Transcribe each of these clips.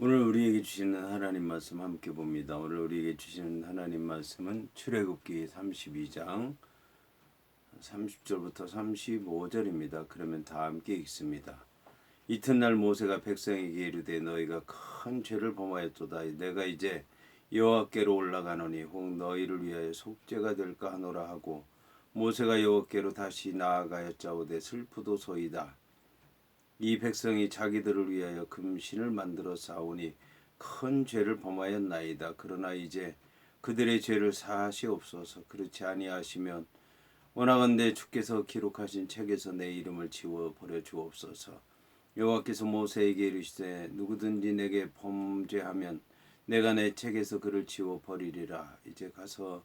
오늘 우리에게 주시는 하나님 말씀 함께 봅니다. 오늘 우리에게 주시는 하나님 말씀은 출애굽기 32장 30절부터 35절입니다. 그러면 다 함께 읽습니다. 이튿날 모세가 백성에게 이르되 너희가 큰 죄를 범하였도다. 내가 이제 여호와께로 올라가노니 혹 너희를 위하여 속죄가 될까 하노라 하고 모세가 여호와께로 다시 나아가였자오되 슬프도 소이다. 이 백성이 자기들을 위하여 금신을 만들어 싸우니 큰 죄를 범하였나이다. 그러나 이제 그들의 죄를 사하시옵소서. 그렇지 아니하시면 원하건대 주께서 기록하신 책에서 내 이름을 지워 버려 주옵소서. 여호와께서 모세에게 이르시되 누구든지 내게 범죄하면 내가 내 책에서 그를 지워 버리리라. 이제 가서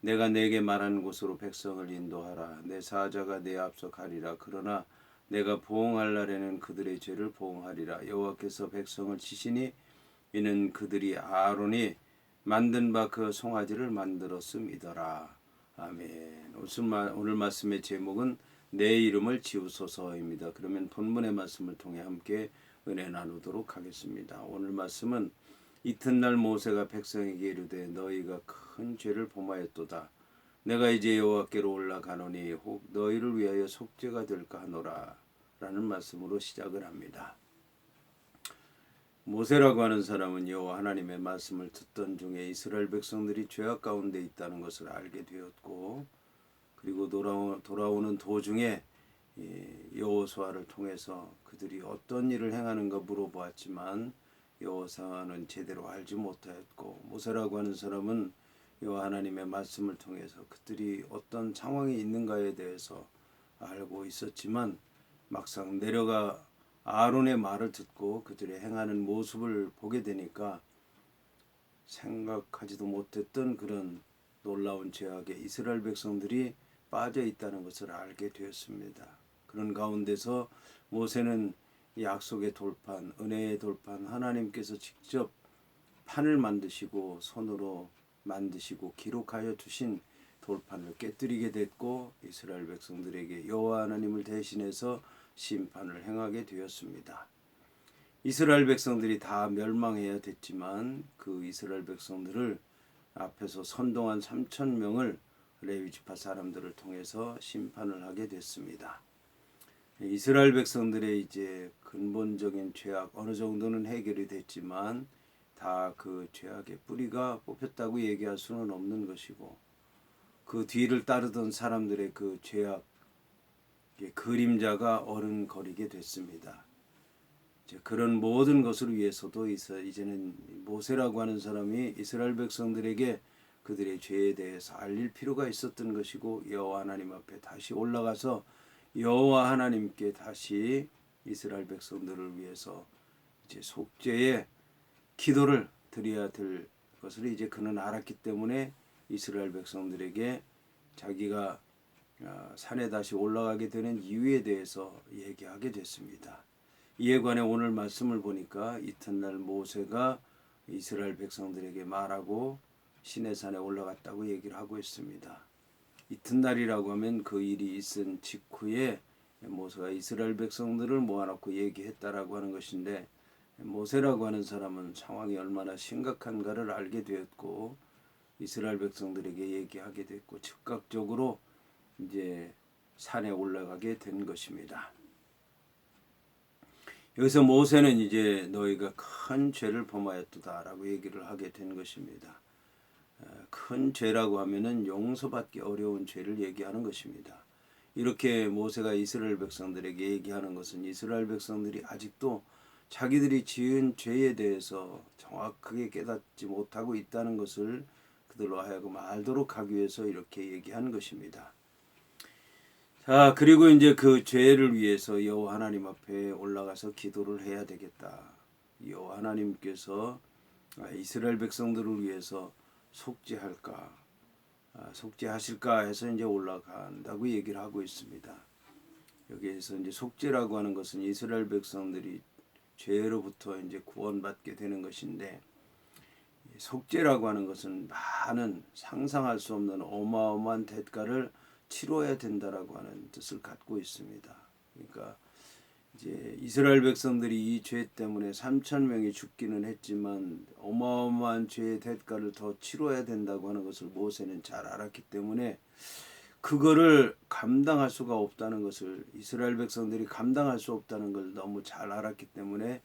내가 내게 말한 곳으로 백성을 인도하라. 내 사자가 내 앞서 가리라. 그러나 내가 보응할 날에는 그들의 죄를 보응하리라. 여호와께서 백성을 치시니 이는 그들이 아론이 만든 바 그 송아지를 만들었음이더라. 아멘. 오늘 말씀의 제목은 내 이름을 지우소서입니다. 그러면 본문의 말씀을 통해 함께 은혜 나누도록 하겠습니다. 오늘 말씀은 이튿날 모세가 백성에게 이르되 너희가 큰 죄를 범하였도다. 내가 이제 여호와께로 올라가노니 혹 너희를 위하여 속죄가 될까 하노라. 라는 말씀으로 시작을 합니다. 모세라고 하는 사람은 여호와 하나님의 말씀을 듣던 중에 이스라엘 백성들이 죄악 가운데 있다는 것을 알게 되었고 그리고 돌아오는 도중에 여호수아를 통해서 그들이 어떤 일을 행하는가 물어보았지만 여호수아는 제대로 알지 못하였고 모세라고 하는 사람은 여호와 하나님의 말씀을 통해서 그들이 어떤 상황이 있는가에 대해서 알고 있었지만 막상 내려가 아론의 말을 듣고 그들의 행하는 모습을 보게 되니까 생각하지도 못했던 그런 놀라운 죄악에 이스라엘 백성들이 빠져 있다는 것을 알게 되었습니다. 그런 가운데서 모세는 약속의 돌판, 은혜의 돌판, 하나님께서 직접 판을 만드시고 손으로 만드시고 기록하여 두신 돌판을 깨뜨리게 됐고 이스라엘 백성들에게 여호와 하나님을 대신해서 심판을 행하게 되었습니다. 이스라엘 백성들이 다 멸망해야 됐지만 그 이스라엘 백성들을 앞에서 선동한 3천 명을 레위 지파 사람들을 통해서 심판을 하게 됐습니다. 이스라엘 백성들의 이제 근본적인 죄악 어느 정도는 해결이 됐지만 다 그 죄악의 뿌리가 뽑혔다고 얘기할 수는 없는 것이고 그 뒤를 따르던 사람들의 그 죄악 그림자가 어른거리게 됐습니다. 그런 모든 것을 위해서도 이제는 모세라고 하는 사람이 이스라엘 백성들에게 그들의 죄에 대해서 알릴 필요가 있었던 것이고 여호와 하나님 앞에 다시 올라가서 여호와 하나님께 다시 이스라엘 백성들을 위해서 이제 속죄의 기도를 드려야 될 것을 이제 그는 알았기 때문에 이스라엘 백성들에게 자기가 어, 산에 다시 올라가게 되는 이유에 대해서 얘기하게 됐습니다. 이에 관해 오늘 말씀을 보니까 이튿날 모세가 이스라엘 백성들에게 말하고 시내산에 올라갔다고 얘기를 하고 있습니다. 이튿날이라고 하면 그 일이 있은 직후에 모세가 이스라엘 백성들을 모아놓고 얘기했다라고 하는 것인데 모세라고 하는 사람은 상황이 얼마나 심각한가를 알게 되었고 이스라엘 백성들에게 얘기하게 됐고 즉각적으로 이제 산에 올라가게 된 것입니다. 여기서 모세는 이제 너희가 큰 죄를 범하였도다라고 얘기를 하게 된 것입니다. 큰 죄라고 하면은 용서받기 어려운 죄를 얘기하는 것입니다. 이렇게 모세가 이스라엘 백성들에게 얘기하는 것은 이스라엘 백성들이 아직도 자기들이 지은 죄에 대해서 정확하게 깨닫지 못하고 있다는 것을 그들로 하여금 알도록 하기 위해서 이렇게 얘기하는 것입니다. 자, 그리고 이제 그 죄를 위해서 여호와 하나님 앞에 올라가서 기도를 해야 되겠다. 여호와 하나님께서 아, 이스라엘 백성들을 위해서 속죄할까, 아, 속죄하실까 해서 이제 올라간다고 얘기를 하고 있습니다. 여기에서 이제 속죄라고 하는 것은 이스라엘 백성들이 죄로부터 이제 구원받게 되는 것인데 속죄라고 하는 것은 많은 상상할 수 없는 어마어마한 대가를 치러야 된다라고 하는 뜻을 갖고 있습니다. 그러니까 이제 이스라엘 백성들이 이 죄 때문에 3천 명이 죽기는 했지만 어마어마한 죄의 대가를 더 치러야 된다고 하는 것을 모세는 잘 알았기 때문에 그거를 감당할 수가 없다는 것을 이스라엘 백성들이 감당할 수 없다는 걸 너무 잘 알았기 때문에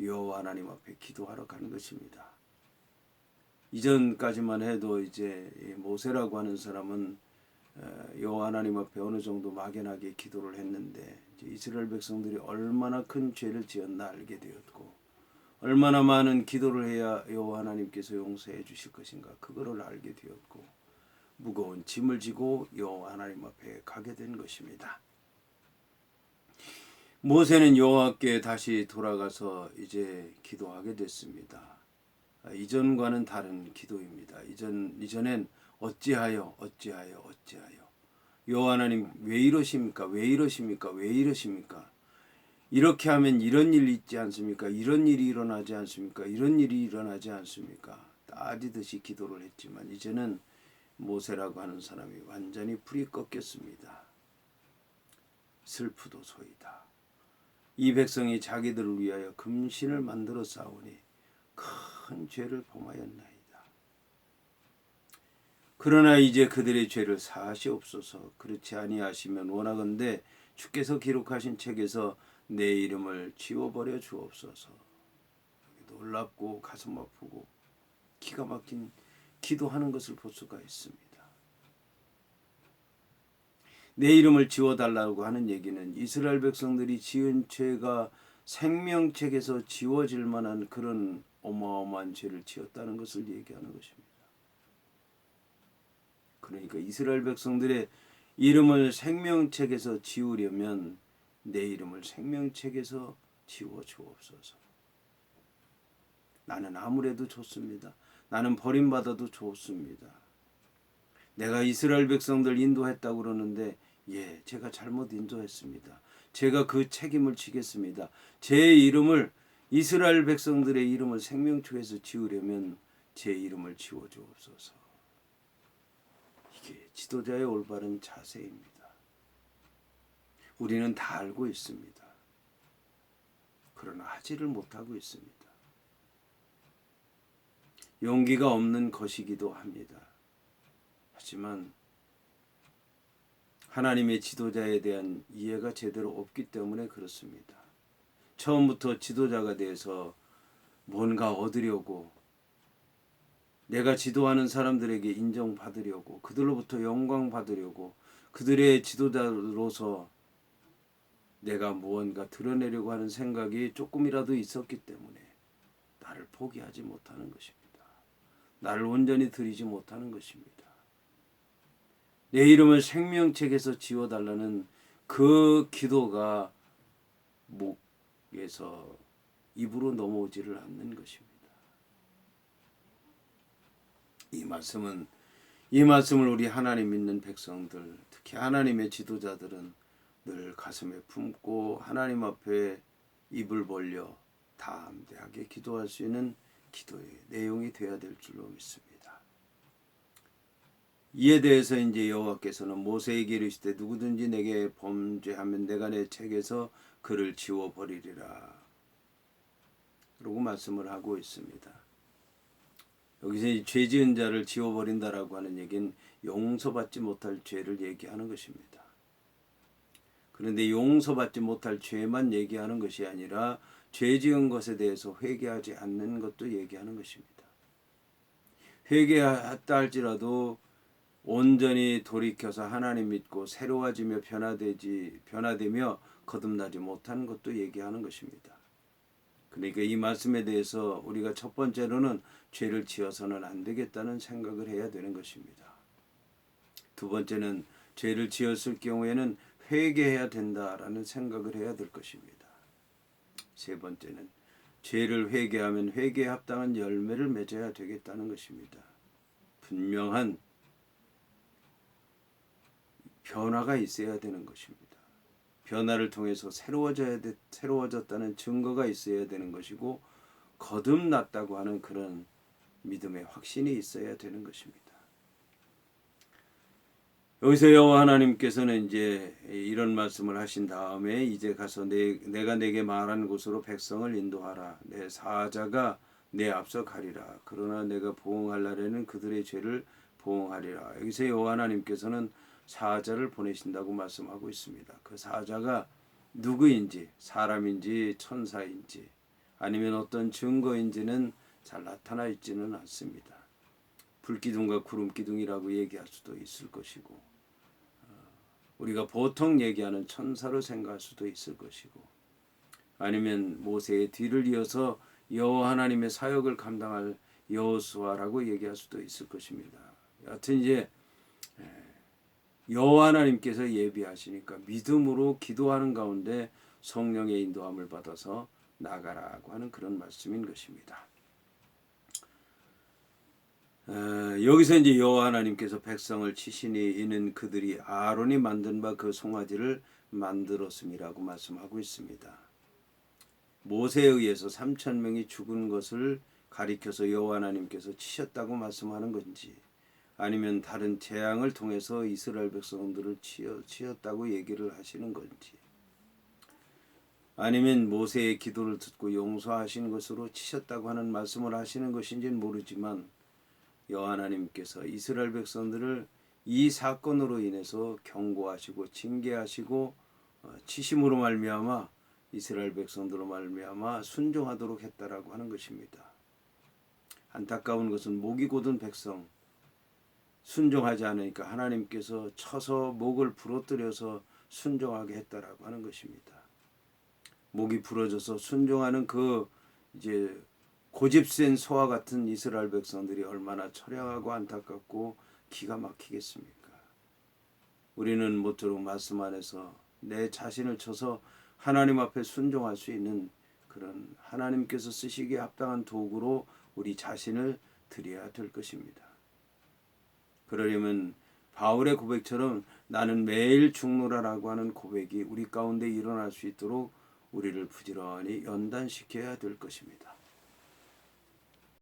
여호와 하나님 앞에 기도하러 가는 것입니다. 이전까지만 해도 이제 이 모세라고 하는 사람은 어, 여호와 하나님 앞에 어느 정도 막연하게 기도를 했는데 이스라엘 백성들이 얼마나 큰 죄를 지었나 알게 되었고 얼마나 많은 기도를 해야 여호와 하나님께서 용서해 주실 것인가 그거를 알게 되었고 무거운 짐을 지고 여호와 하나님 앞에 가게 된 것입니다. 모세는 여호와께 다시 돌아가서 이제 기도하게 됐습니다. 아, 이전과는 다른 기도입니다. 이전 이전엔 어찌하여 어찌하여 어찌하여 여호와 하나님 왜 이러십니까? 왜 이러십니까? 왜 이러십니까? 이렇게 하면 이런 일이 있지 않습니까? 이런 일이 일어나지 않습니까? 이런 일이 일어나지 않습니까? 따지듯이 기도를 했지만 이제는 모세라고 하는 사람이 완전히 불이 꺾였습니다. 슬프도 소이다. 이 백성이 자기들을 위하여 금신을 만들어 싸우니 큰 죄를 범하였나이다. 그러나 이제 그들의 죄를 사하시옵소서. 그렇지 아니하시면 원하건대 주께서 기록하신 책에서 내 이름을 지워버려 주옵소서. 놀랍고 가슴 아프고 기가 막힌 기도하는 것을 볼 수가 있습니다. 내 이름을 지워달라고 하는 얘기는 이스라엘 백성들이 지은 죄가 생명책에서 지워질 만한 그런 어마어마한 죄를 지었다는 것을 얘기하는 것입니다. 그러니까 이스라엘 백성들의 이름을 생명책에서 지우려면 내 이름을 생명책에서 지워 주옵소서. 나는 아무래도 좋습니다. 나는 버림받아도 좋습니다. 내가 이스라엘 백성들 인도했다고 그러는데 예, 제가 잘못 인도했습니다. 제가 그 책임을 지겠습니다. 제 이름을 이스라엘 백성들의 이름을 생명초에서 지우려면 제 이름을 지워 주옵소서. 이게 지도자의 올바른 자세입니다. 우리는 다 알고 있습니다. 그러나 하지를 못하고 있습니다. 용기가 없는 것이기도 합니다. 하지만 하나님의 지도자에 대한 이해가 제대로 없기 때문에 그렇습니다. 처음부터 지도자가 돼서 뭔가 얻으려고 내가 지도하는 사람들에게 인정받으려고 그들로부터 영광 받으려고 그들의 지도자로서 내가 무언가 드러내려고 하는 생각이 조금이라도 있었기 때문에 나를 포기하지 못하는 것입니다. 나를 온전히 드리지 못하는 것입니다. 내 이름을 생명책에서 지워달라는 그 기도가 목 에서 입으로 넘어오지를 않는 것입니다. 이 말씀은 이 말씀을 우리 하나님 믿는 백성들, 특히 하나님의 지도자들은 늘 가슴에 품고 하나님 앞에 입을 벌려 담대하게 기도할 수 있는 기도의 내용이 되어야 될 줄로 믿습니다. 이에 대해서 이제 여호와께서는 모세에게 이르시되 누구든지 내게 범죄하면 내가 내 책에서 그를 지워 버리리라. 그러고 말씀을 하고 있습니다. 여기서 죄 지은 자를 지워 버린다라고 하는 얘기는 용서받지 못할 죄를 얘기하는 것입니다. 그런데 용서받지 못할 죄만 얘기하는 것이 아니라 죄 지은 것에 대해서 회개하지 않는 것도 얘기하는 것입니다. 회개했다 할지라도 온전히 돌이켜서 하나님 믿고 새로워지며 변화되지 변화되며 거듭나지 못하는 것도 얘기하는 것입니다. 그러니까 이 말씀에 대해서 우리가 첫 번째로는 죄를 지어서는 안 되겠다는 생각을 해야 되는 것입니다. 두 번째는 죄를 지었을 경우에는 회개해야 된다라는 생각을 해야 될 것입니다. 세 번째는 죄를 회개하면 회개에 합당한 열매를 맺어야 되겠다는 것입니다. 분명한 변화가 있어야 되는 것입니다. 변화를 통해서 새로워져야 돼, 새로워졌다는 증거가 있어야 되는 것이고 거듭났다고 하는 그런 믿음의 확신이 있어야 되는 것입니다. 여기서 여호와 하나님께서는 이제 이런 말씀을 하신 다음에 이제 가서 내, 내가 내게 말한 곳으로 백성을 인도하라. 내 사자가 내 앞서 가리라. 그러나 내가 보응할 날에는 그들의 죄를 보응하리라. 여기서 여호와 하나님께서는 사자를 보내신다고 말씀하고 있습니다. 그 사자가 누구인지 사람인지 천사인지 아니면 어떤 증거인지는 잘 나타나 있지는 않습니다. 불기둥과 구름기둥이라고 얘기할 수도 있을 것이고 어, 우리가 보통 얘기하는 천사로 생각할 수도 있을 것이고 아니면 모세의 뒤를 이어서 여호와 하나님의 사역을 감당할 여호수아라고 얘기할 수도 있을 것입니다. 여하튼 이제 여호와 하나님께서 예비하시니까 믿음으로 기도하는 가운데 성령의 인도함을 받아서 나가라고 하는 그런 말씀인 것입니다. 어, 여기서 이제 여호와 하나님께서 백성을 치시니 이는 그들이 아론이 만든 바 그 송아지를 만들었음이라고 말씀하고 있습니다. 모세에 의해서 3천 명이 죽은 것을 가리켜서 여호와 하나님께서 치셨다고 말씀하는 건지 아니면 다른 재앙을 통해서 이스라엘 백성들을 치어, 치었다고 얘기를 하시는 건지 아니면 모세의 기도를 듣고 용서하신 것으로 치셨다고 하는 말씀을 하시는 것인지는 모르지만 여호와 하나님께서 이스라엘 백성들을 이 사건으로 인해서 경고하시고 징계하시고 어, 치심으로 말미암아 이스라엘 백성들로 말미암아 순종하도록 했다라고 하는 것입니다. 안타까운 것은 목이 곧은 백성 순종하지 않으니까 하나님께서 쳐서 목을 부러뜨려서 순종하게 했다라고 하는 것입니다. 목이 부러져서 순종하는 그 이제 고집센 소와 같은 이스라엘 백성들이 얼마나 처량하고 안타깝고 기가 막히겠습니까? 우리는 모쪼록 말씀 안에서 내 자신을 쳐서 하나님 앞에 순종할 수 있는 그런 하나님께서 쓰시기에 합당한 도구로 우리 자신을 드려야 될 것입니다. 그러려면 바울의 고백처럼 나는 매일 죽노라라고 하는 고백이 우리 가운데 일어날 수 있도록 우리를 부지런히 연단시켜야 될 것입니다.